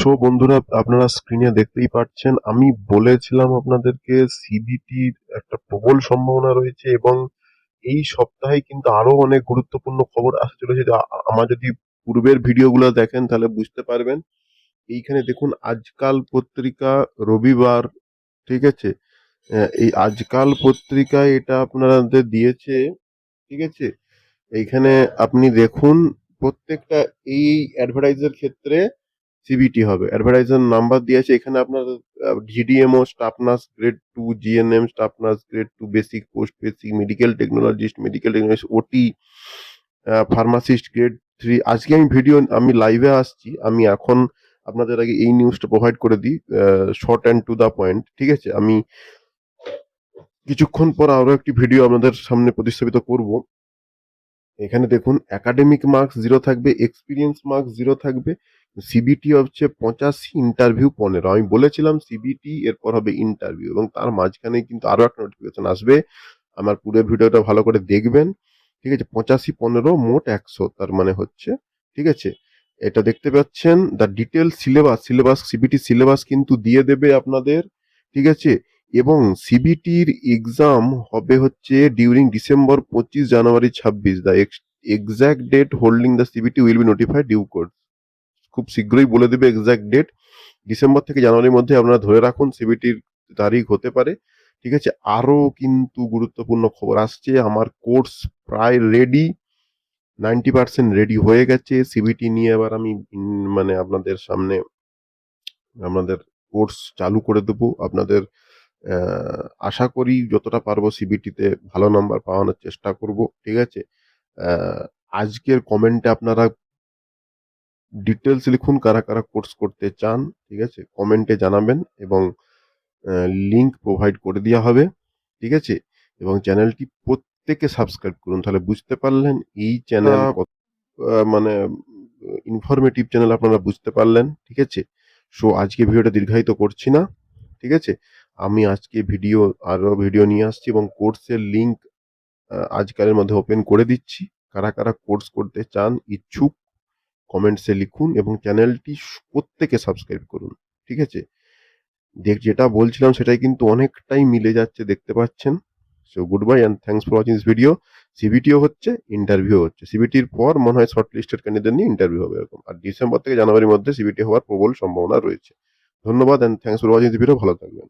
So বন্ধুরা আপনারা স্ক্রিনে দেখতেই পাচ্ছেন। আমি বলেছিলাম আপনাদেরকে সিবিটির একটা প্রবল সম্ভাবনা রয়েছে এবং এই সপ্তাহে কিন্তু আরও অনেক গুরুত্বপূর্ণ খবর আসতে চলেছে যা আমার যদি পূর্বের ভিডিওগুলো দেখেন তাহলে বুঝতে পারবেন। এইখানে দেখুন, আজকাল পত্রিকা রবিবার, ঠিক আছে? এই আজকাল পত্রিকায় এটা আপনাদের দিয়েছে, ঠিক আছে? এইখানে আপনি দেখুন, প্রত্যেকটা এই অ্যাডভার্টাইজের ক্ষেত্রে সিবিটি হবে। অ্যাডভার্টাইজার নাম্বার দিয়েছে, এখানে আপনার GDMO staff nurse grade two GNM staff nurse grade two basic post basic medical technologist medical technologist OT pharmacist grade three আজকে আমি ভিডিও আমি লাইভে আসছি, আমি এখন আপনাদের আগে এই নিউজটা প্রোভাইড করে দিই short and to the point ঠিক আছে? আমি কিছুক্ষণ পর আরও একটি ভিডিও আপনাদের সামনে প্রতিস্থাপিত করব। এখানে দেখুন একাডেমিক মার্কস জিরো থাকবে এক্সপিরিয়েন্স মার্কস জিরো থাকবে সিবিটি হচ্ছে পঁচাশি ইন্টারভিউ পনেরো। আমি বলেছিলাম সিবিটি এরপর হবে ইন্টারভিউ এবং তার মাঝখানে কিন্তু আরও একটা নোটিফিকেশন আসবে। আমার পুরো ভিডিওটা ভালো করে দেখবেন। ঠিক আছে? পঁচাশি, পনেরো, মোট একশো তার মানে হচ্ছে। ঠিক আছে? এটা দেখতে পাচ্ছেন the detail syllabus syllabus CBT syllabus কিন্তু দিয়ে দেবে আপনাদের। ঠিক আছে? এবং সিবিটির এক্সাম হবে হচ্ছে ডিউরিং ডিসেম্বর পঁচিশ জানুয়ারি ছাব্বিশ। The exact date holding the CBT will be notified due code খুব শীঘ্রই বলে দেবে এক্সাক্ট ডেট ডিসেম্বর থেকে জানুয়ারির মধ্যে আপনারা ধরে রাখুন সিবিটির তারিখ হতে পারে। ঠিক আছে? আরও কিন্তু গুরুত্বপূর্ণ খবর আসছে, আমার কোর্স প্রায় রেডি নাইনটি পার্সেন্ট রেডি হয়ে গেছে। সিবিটি নিয়ে এবার আমি মানে আপনাদের সামনে আপনাদের কোর্স চালু করে দেবো। আপনাদের আশা করি যতটা পারব সিবিটিতে ভালো নাম্বার পাওয়ানোর চেষ্টা করব। ঠিক আছে? আজকের কমেন্টে আপনারা ডিটেলস লিখুন কারা কারা কোর্স করতে চান ঠিক আছে? কমেন্টে জানাবেন এবং লিংক প্রোভাইড করে দেওয়া হবে ঠিক আছে? এবং চ্যানেলটি প্রত্যেকে সাবস্ক্রাইব করুন তাহলে বুঝতে পারলেন এই চ্যানেল মানে ইনফরমেটিভ চ্যানেল আপনারা বুঝতে পারলেন ঠিক আছে? সো আজকে ভিডিওটা দীর্ঘায়িত করছি না ঠিক আছে? আমি আজকে ভিডিও আরও ভিডিও নিয়ে আসছি এবং কোর্সের লিংক আজকালের মধ্যে ওপেন করে দিচ্ছি। কারা কারা কোর্স করতে চান ইচ্ছুক কমেন্টসে লিখুন এবং চ্যানেলটি প্রত্যেকে সাবস্ক্রাইব করুন, ঠিক আছে? দেখ, যেটা বলছিলাম সেটাই কিন্তু অনেকটাই মিলে যাচ্ছে, দেখতে পাচ্ছেন? So good bye and thanks for watching this video সিবিটিও হচ্ছে ইন্টারভিউ হচ্ছে। সিবিটির পর মনে হয় শর্ট লিস্টেড ক্যান্ডিডেট নিয়ে ইন্টারভিউ হবে এরকম। আর ডিসেম্বর থেকে জানুয়ারির মধ্যে সিবিটি হওয়ার প্রবল সম্ভাবনা রয়েছে। ধন্যবাদ and thanks for watching this video ভালো থাকবেন।